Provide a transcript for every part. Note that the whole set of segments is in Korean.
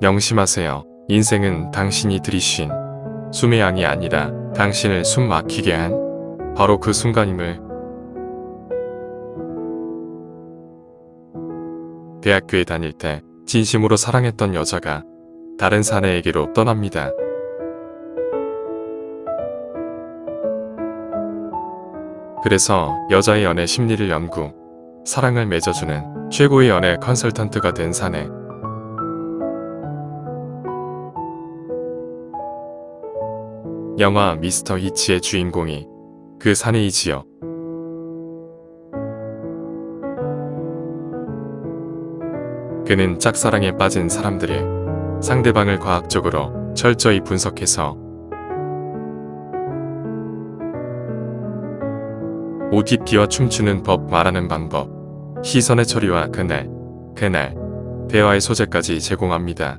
명심하세요. 인생은 당신이 들이쉰 숨의 양이 아니라 당신을 숨 막히게 한 바로 그 순간임을 대학교에 다닐 때 진심으로 사랑했던 여자가 다른 사내에게로 떠납니다. 그래서 여자의 연애 심리를 연구, 사랑을 맺어주는 최고의 연애 컨설턴트가 된 사내. 영화 미스터 히치의 주인공이 그 사내이 지요. 그는 짝사랑에 빠진 사람들이 상대방을 과학적으로 철저히 분석해서 옷 입기와 춤추는 법 말하는 방법, 시선의 처리와 그날, 그날, 대화의 소재까지 제공합니다.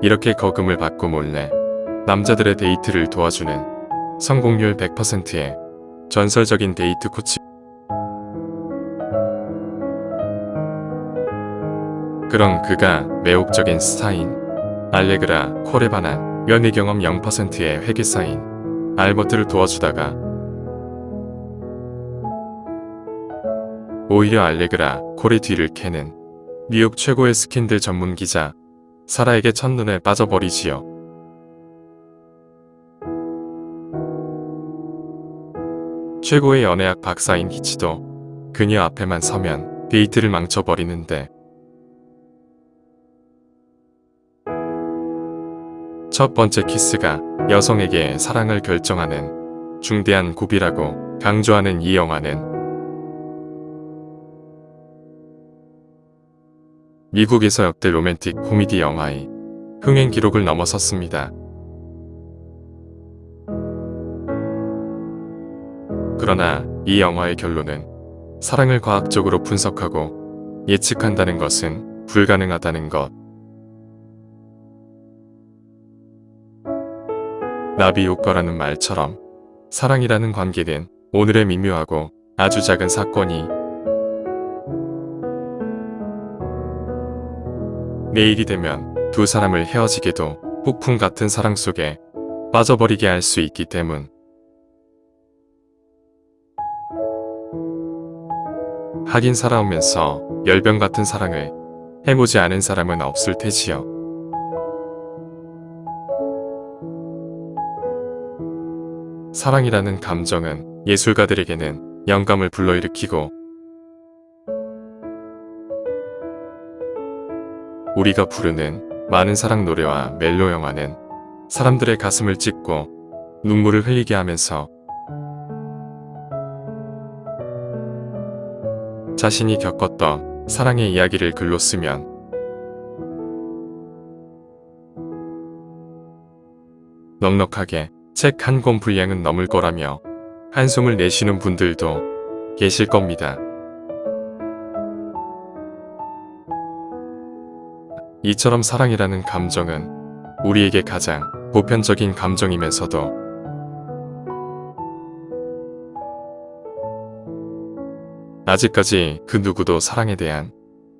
이렇게 거금을 받고 몰래 남자들의 데이트를 도와주는 성공률 100%의 전설적인 데이트 코치. 그런 그가 매혹적인 스타인 알레그라 반한 연애 경험 0%의 회계사인 알버트를 도와주다가 오히려 알레그라 콜의 뒤를 캐는 뉴욕 최고의 스킨들 전문 기자 사라에게 첫눈에 빠져버리지요. 최고의 연애학 박사인 히치도 그녀 앞에만 서면 데이트를 망쳐버리는데 첫 번째 키스가 여성에게 사랑을 결정하는 중대한 고비라고 강조하는 이 영화는 미국에서 역대 로맨틱 코미디 영화의 흥행 기록을 넘어섰습니다. 그러나 이 영화의 결론은 사랑을 과학적으로 분석하고 예측한다는 것은 불가능하다는 것. 나비 효과라는 말처럼 사랑이라는 관계는 오늘의 미묘하고 아주 작은 사건이 내일이 되면 두 사람을 헤어지게도 폭풍 같은 사랑 속에 빠져버리게 할 수 있기 때문. 하긴 살아오면서 열병 같은 사랑을 해보지 않은 사람은 없을 테지요. 사랑이라는 감정은 예술가들에게는 영감을 불러일으키고 우리가 부르는 많은 사랑 노래와 멜로 영화는 사람들의 가슴을 찢고 눈물을 흘리게 하면서 자신이 겪었던 사랑의 이야기를 글로 쓰면 넉넉하게 책 한 권 분량은 넘을 거라며 한숨을 내쉬는 분들도 계실 겁니다. 이처럼 사랑이라는 감정은 우리에게 가장 보편적인 감정이면서도 아직까지 그 누구도 사랑에 대한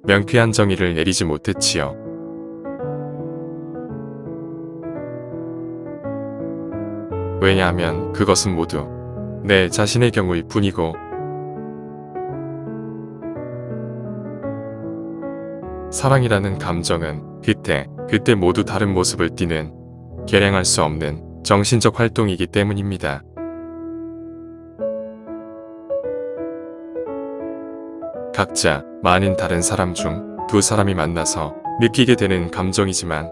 명쾌한 정의를 내리지 못했지요. 왜냐하면 그것은 모두 내 자신의 경우일 뿐이고 사랑이라는 감정은 그때 그때 모두 다른 모습을 띠는 계량할 수 없는 정신적 활동이기 때문입니다. 각자 많은 다른 사람 중 두 사람이 만나서 느끼게 되는 감정이지만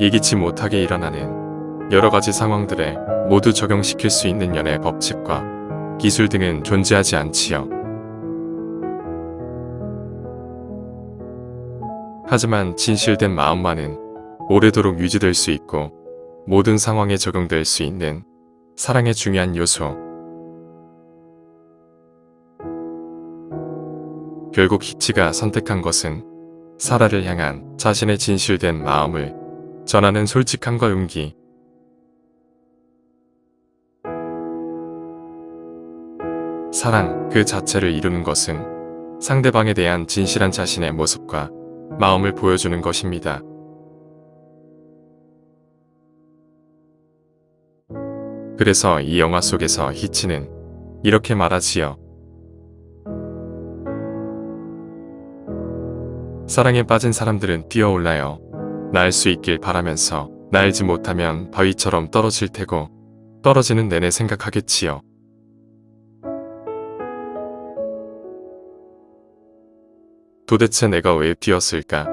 예기치 못하게 일어나는 여러 가지 상황들에 모두 적용시킬 수 있는 연애 법칙과 기술 등은 존재하지 않지요. 하지만 진실된 마음만은 오래도록 유지될 수 있고 모든 상황에 적용될 수 있는 사랑의 중요한 요소. 결국 히치가 선택한 것은 사라를 향한 자신의 진실된 마음을 전하는 솔직함과 용기. 사랑 그 자체를 이루는 것은 상대방에 대한 진실한 자신의 모습과 마음을 보여주는 것입니다. 그래서 이 영화 속에서 히치는 이렇게 말하지요. 사랑에 빠진 사람들은 뛰어올라요. 날 수 있길 바라면서 날지 못하면 바위처럼 떨어질 테고 떨어지는 내내 생각하겠지요. 도대체 내가 왜 뛰었을까?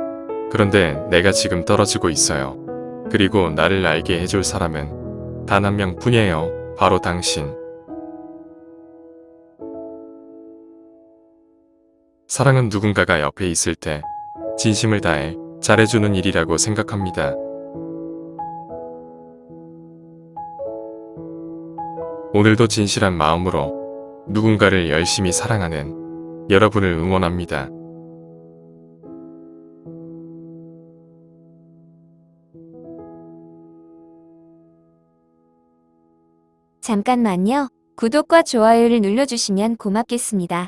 그런데 내가 지금 떨어지고 있어요. 그리고 나를 알게 해줄 사람은 단 한 명 뿐이에요. 바로 당신. 사랑은 누군가가 옆에 있을 때 진심을 다해 잘해주는 일이라고 생각합니다. 오늘도 진실한 마음으로 누군가를 열심히 사랑하는 여러분을 응원합니다. 잠깐만요. 구독과 좋아요를 눌러주시면 고맙겠습니다.